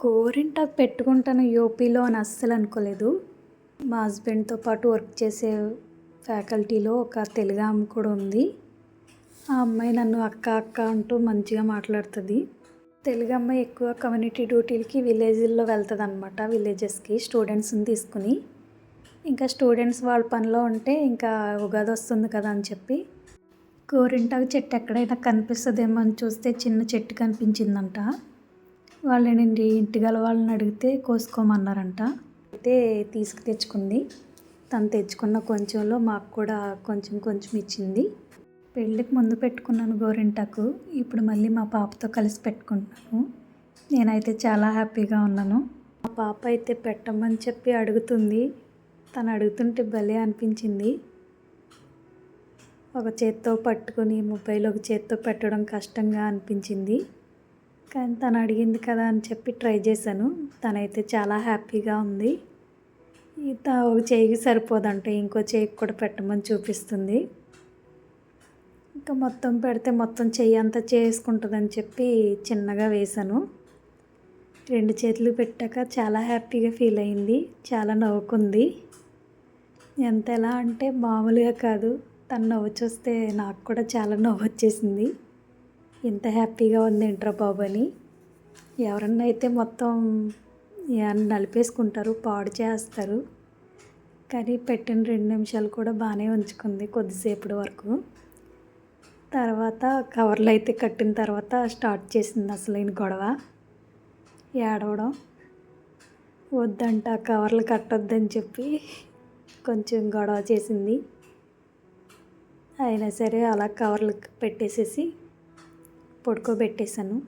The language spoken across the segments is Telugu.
గోరింటాకు పెట్టుకుంటాను యూపీలో అని అస్సలు అనుకోలేదు. మా హస్బెండ్తో పాటు వర్క్ చేసే ఫ్యాకల్టీలో ఒక తెలుగు ఆమె కూడా ఉంది. ఆ అమ్మాయి నన్ను అక్క అక్క అంటూ మంచిగా మాట్లాడుతుంది. తెలుగు అమ్మాయి ఎక్కువ కమ్యూనిటీ డ్యూటీలకి విలేజ్ల్లో వెళ్తుంది అనమాట విలేజెస్కి స్టూడెంట్స్ని తీసుకుని. ఇంకా స్టూడెంట్స్ వాళ్ళ పనిలో ఉంటే ఇంకా ఉగాది వస్తుంది కదా అని చెప్పి. గోరింటాకు చెట్టు ఎక్కడైనా కనిపిస్తుందేమో అని చూస్తే చిన్న చెట్టు కనిపించిందంట. వాళ్ళేనండి ఇంటి గల వాళ్ళని అడిగితే కోసుకోమన్నారంట. అయితే తీసుకు తెచ్చుకుంది. తను తెచ్చుకున్న కొంచెంలో మాకు కూడా కొంచెం కొంచెం ఇచ్చింది. పెళ్ళికి ముందు పెట్టుకున్నాను గోరింటాకు. ఇప్పుడు మళ్ళీ మా పాపతో కలిసి పెట్టుకుంటున్నాను. నేనైతే చాలా హ్యాపీగా ఉన్నాను. మా పాప అయితే పెట్టమని చెప్పి అడుగుతుంది. తను అడుగుతుంటే భలే అనిపించింది. ఒక చేత్తో పట్టుకుని మొబైల్ ఒక చేత్తో పెట్టడం కష్టంగా అనిపించింది. కానీ తను అడిగింది కదా అని చెప్పి ట్రై చేశాను. తనైతే చాలా హ్యాపీగా ఉంది. ఈత ఒక చేయికి సరిపోదంటే ఇంకో చేయికి కూడా పెట్టమని చూపిస్తుంది. ఇంకా మొత్తం పెడితే మొత్తం చెయ్యి అంతా చేసుకుంటుందని చెప్పి చిన్నగా వేశాను. రెండు చేతులు పెట్టాక చాలా హ్యాపీగా ఫీల్ అయింది చాలా నవ్వుకుంది. ఎంత ఎలా అంటే మామూలుగా కాదు తను నవ్వు చూస్తే నాకు కూడా చాలా నవ్వు వచ్చేసింది. ఎంత హ్యాపీగా ఉంది ఏంట్రా బాబు అని. ఎవరన్నా అయితే మొత్తం నలిపేసుకుంటారు పాడు చేస్తారు. కానీ పెట్టిన రెండు నిమిషాలు కూడా బాగానే ఉంచుకుంది కొద్దిసేపటి వరకు. తర్వాత కవర్లు అయితే కట్టిన తర్వాత స్టార్ట్ చేసింది అసలైన గొడవ. ఏడవడం. వద్దంట కవర్లు కట్టొద్దని చెప్పి కొంచెం గొడవ చేసింది. అయినా సరే అలా కవర్లు పెట్టేసేసి పడుకోబెట్టేశాను.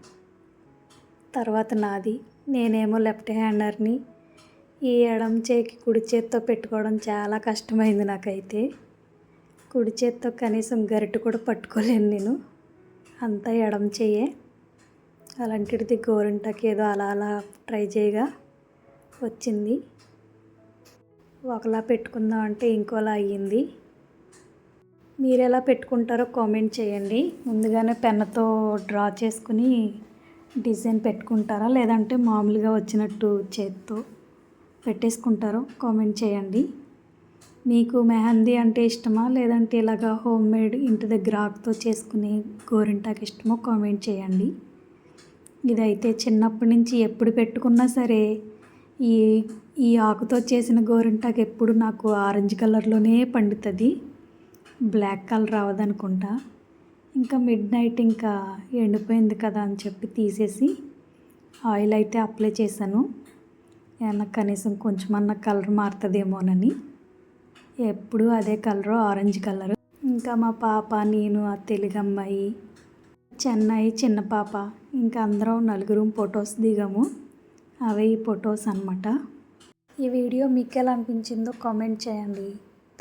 తర్వాత నాది. నేనేమో లెఫ్ట్ హ్యాండర్ని ఈ ఎడం చేకి కుడి చేత్తో పెట్టుకోవడం చాలా కష్టమైంది నాకైతే. కుడి చేత్తో కనీసం గరిటె కూడా పట్టుకోలేను నేను. అంతా ఎడం చెయ్యే అలాంటిది గోరింటకి ఏదో అలా అలా ట్రై చేయగా వచ్చింది. ఒకలా పెట్టుకుందాం అంటే ఇంకోలా అయ్యింది. మీరు ఎలా పెట్టుకుంటారో కామెంట్ చేయండి. ముందుగానే పెన్నుతో డ్రా చేసుకుని డిజైన్ పెట్టుకుంటారా? లేదంటే మామూలుగా వచ్చినట్టు చేత్తో పెట్టేసుకుంటారో కామెంట్ చేయండి. మీకు మెహందీ అంటే ఇష్టమా? లేదంటే ఇలాగా హోమ్ మేడ్ ఇంటి దగ్గర ఆకుతో చేసుకునే గోరింటాకు ఇష్టమో కామెంట్ చేయండి. ఇదైతే చిన్నప్పటి నుంచి ఎప్పుడు పెట్టుకున్నా సరే ఈ ఈ ఆకుతో చేసిన గోరింటాకు ఎప్పుడు నాకు ఆరెంజ్ కలర్లోనే పండుతుంది. బ్లాక్ కలర్ రావదనుకుంటా. ఇంకా మిడ్ నైట్ ఇంకా ఎండిపోయింది కదా అని చెప్పి తీసేసి ఆయిల్ అయితే అప్లై చేశాను. ఏమన్నా కనీసం కొంచెం అన్న కలర్ మారుతుందేమోనని. ఎప్పుడు అదే కలరు ఆరెంజ్ కలర్. ఇంకా మా పాప నేను ఆ తెలుగమ్మాయి చెన్నై చిన్న పాప ఇంకా అందరం నలుగురు ఫొటోస్ దిగాము. అవే ఈ ఫొటోస్ అనమాట ఈ వీడియో మీకు ఎలా అనిపించిందో కామెంట్ చేయండి.